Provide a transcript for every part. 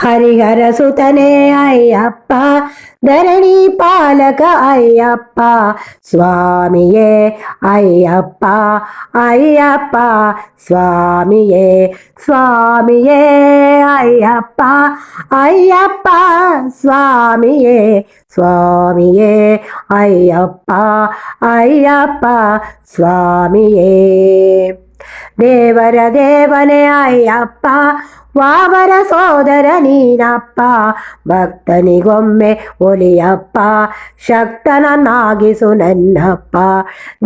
ಹರಿಹರ ಸುತನೇ ಅಯ್ಯಪ್ಪ ಧರಣಿ ಪಾಲಕ ಅಯ್ಯಪ್ಪ ಸ್ವಾಮಿಯೇ ಅಯ್ಯಪ್ಪ ಅಯ್ಯಪ್ಪ ಸ್ವಾಮಿಯೇ ಸ್ವಾಮಿಯೇ ಅಯ್ಯಪ್ಪ ಅಯ್ಯಪ್ಪ ಸ್ವಾಮಿಯೇ ಸ್ವಾಮಿಯೇ ಅಯ್ಯಪ್ಪ ಅಯ್ಯಪ್ಪ ಸ್ವಾಮಿಯೇ ದೇವರ ದೇವನೇ ಅಯ್ಯಪ್ಪ ವಾವರ ಸೋದರ ನೀನಪ್ಪ ಭಕ್ತನಿಗೊಮ್ಮೆ ಒಲಿಯಪ್ಪ ಶಕ್ತನನ್ನಾಗಿಸು ನನ್ನಪ್ಪ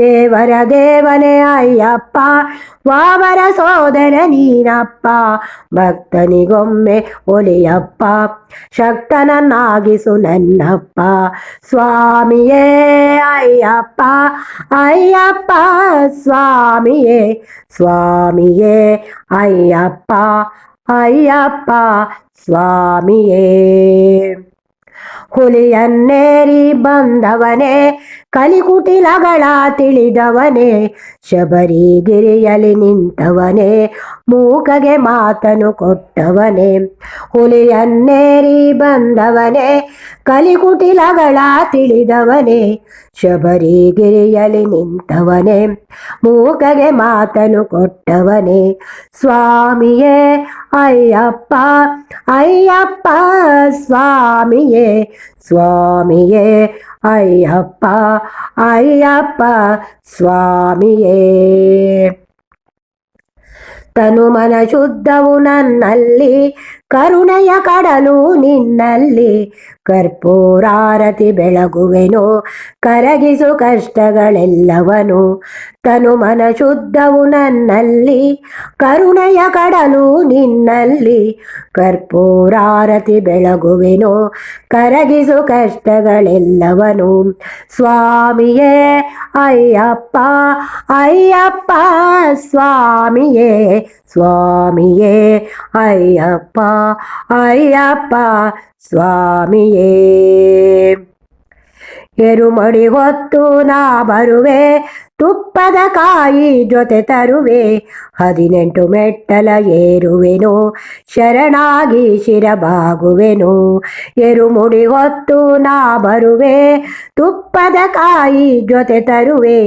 ದೇವರ ದೇವನೇ ಅಯ್ಯಪ್ಪ ವಾವರ ಸೋದರ ನೀನಪ್ಪ ಭಕ್ತನಿಗೊಮ್ಮೆ ಒಲಿಯಪ್ಪ ಶಕ್ತನನ್ನಾಗಿಸು ನನ್ನಪ್ಪ ಸ್ವಾಮಿಯೇ ಅಯ್ಯಪ್ಪ ಅಯ್ಯಪ್ಪ ಸ್ವಾಮಿಯೇ ಸ್ವಾಮಿಯೇ ಅಯ್ಯಪ್ಪ ಅಯ್ಯಪ್ಪ ಸ್ವಾಮಿಯೇ ಹುಲಿಯನ್ನೇರಿ ಬಂದವನೇ ಕಲಿಕುಟಿಲಗಳ ತಿಳಿದವನೇ ಶಬರಿಗಿರಿಯಲಿ ನಿಂತವನೇ ಮೂಕಗೆ ಮಾತನು ಕೊಟ್ಟವನೇ ಹುಲಿಯನ್ನೇರಿ ಬಂದವನೇ ಕಲಿಕುಟಿಲಗಳ ತಿಳಿದವನೇ ಶಬರಿಗಿರಿಯಲಿ ನಿಂತವನೇ ಮೂಕಗೆ ಮಾತನು ಕೊಟ್ಟವನೇ ಸ್ವಾಮಿಯೇ అయ్యప్ప అయ్యప్ప స్వామియే స్వామియే అయ్యప్ప అయ్యప్ప స్వామియే తను మన శుద్ధవు నన్నల్లి ಕರುಣೆಯ ಕಡಲು ನಿನ್ನಲ್ಲಿ ಕರ್ಪೂರಾರತಿ ಬೆಳಗುವೆನು ಕರಗಿಸು ಕಷ್ಟಗಳೆಲ್ಲವನು ತನು ಮನ ಶುದ್ಧವು ನನ್ನಲ್ಲಿ ಕರುಣೆಯ ಕಡಲು ನಿನ್ನಲ್ಲಿ ಕರ್ಪೂರಾರತಿ ಬೆಳಗುವೆನು ಕರಗಿಸು ಕಷ್ಟಗಳೆಲ್ಲವನು ಸ್ವಾಮಿಯೇ ಅಯ್ಯಪ್ಪ ಅಯ್ಯಪ್ಪ ಸ್ವಾಮಿಯೇ ಸ್ವಾಮಿಯೇ ಅಯ್ಯಪ್ಪ ಅಯ್ಯಪ್ಪ ಸ್ವಾಮಿಯೇ ಎರುಮಡಿ ಹೊತ್ತು ನಾ ಬರುವೆ ತುಪ್ಪದ ಕಾಯಿ ಜೊತೆ ತರುವೆ ಹದಿನೆಂಟು ಮೆಟ್ಟಲ ಏರುವೆನು ಶರಣಾಗಿ ಶಿರಬಾಗುವೆನು ಎರುಮುಡಿ ಹೊತ್ತು ನಾ ಬರುವೆ ತುಪ್ಪದ ಕಾಯಿ ಜೊತೆ ತರುವೆ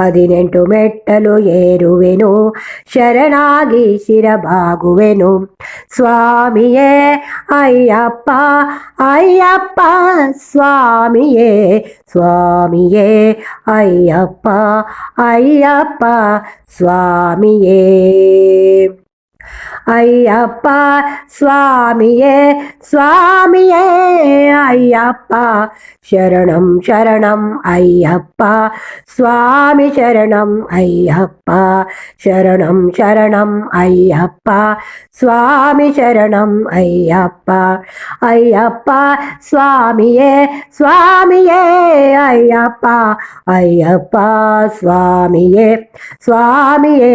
ಹದಿನೆಂಟು ಮೆಟ್ಟಲು ಏರುವೆನು ಶರಣಾಗಿ ಶಿರಬಾಗುವೆನು ಸ್ವಾಮಿಯೇ ಅಯ್ಯಪ್ಪ ಅಯ್ಯಪ್ಪ ಸ್ವಾಮಿಯೇ ಸ್ವಾಮಿಯೇ ಅಯ್ಯಪ್ಪ ಅಯ್ಯಪ್ಪ ಸ್ವಾಮಿಯೇ ஐயப்பா சுவாமியே சுவாமியே ஐயப்பா சரணம் சரணம் ஐயப்பா சுவாமி சரணம் ஐயப்பா சரணம் சரணம் ஐயப்பா சுவாமி சரணம் ஐயப்பா ஐயப்பா சுவாமியே சுவாமியே ஐயப்பா ஐயப்பா சுவாமியே சுவாமியே